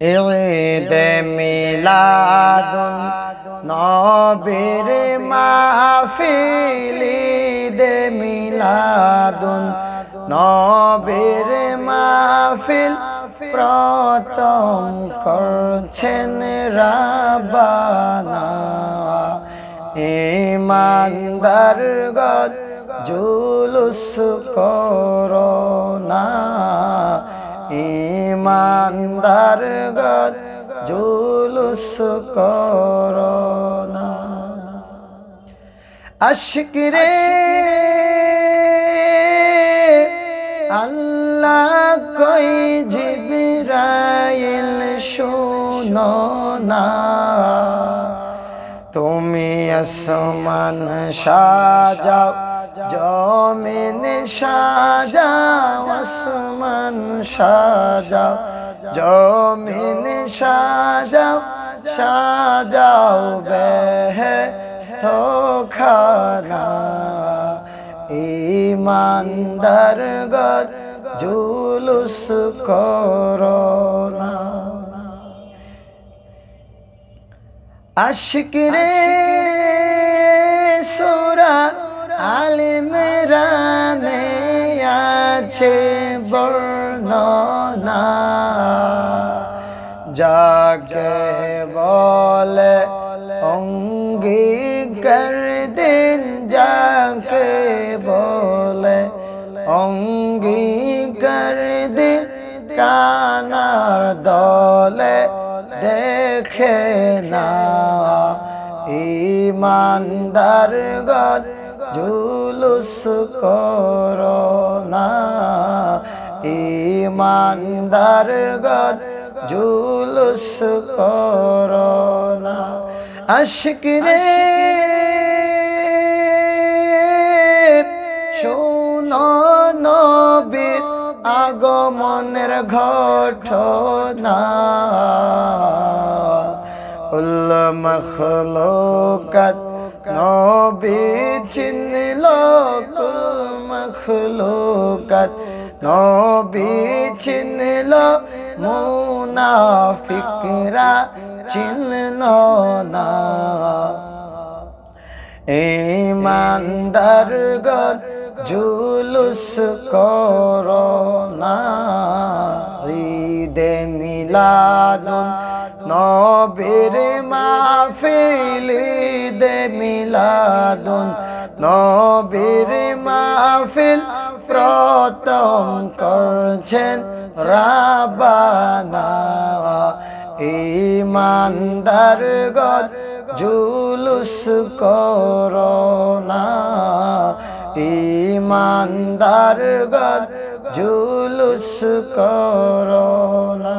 ঈদে মিলাদুন নবীর মাহফিল, ঈদে মিলাদুন নবীর মাহফিল। প্রতম করছেন রাবানা। ইমানদার গদ জুলুস করোনা ইমানদার গদ জুলুস করোনা আশিকরে আল্লাহ কই জিবরাইল শুনো না। তুমি আসমান সাজাও, জমিন সাজাও, আসমান সাজাও। জমিন সাজাও সাজাও বেহেস্ত খানা ইমানদার গদ জুলুস করোনা। আশিকরে সুরা আলিমরানে আছে বর্ণনা। যাকে বলে অঙ্গীকার দিন, যাকে বলে অঙ্গীকার দিন, কানার দলে দেখে না ইমানদার গদ জুলুস করোনা ইমানদার গদ জুলুস করোনা। আশিকরে শোনো নবীর আগমনের ঘটনা। উল মখলুকাত নবী চিনল কুল মখলুকাত নবী চিনল মুনাফিকরা চিনল না। ইমানদার গদ জুলুস করোনা ঈদে মিলাদুন নবীর মাহফিল, ঈদে মিলাদুন নবীর মাহফিল প্রতম করছেন রাবানা। ইমানদার গর জুলুস করোনা। ইমানদার গর জুলুস করোনা।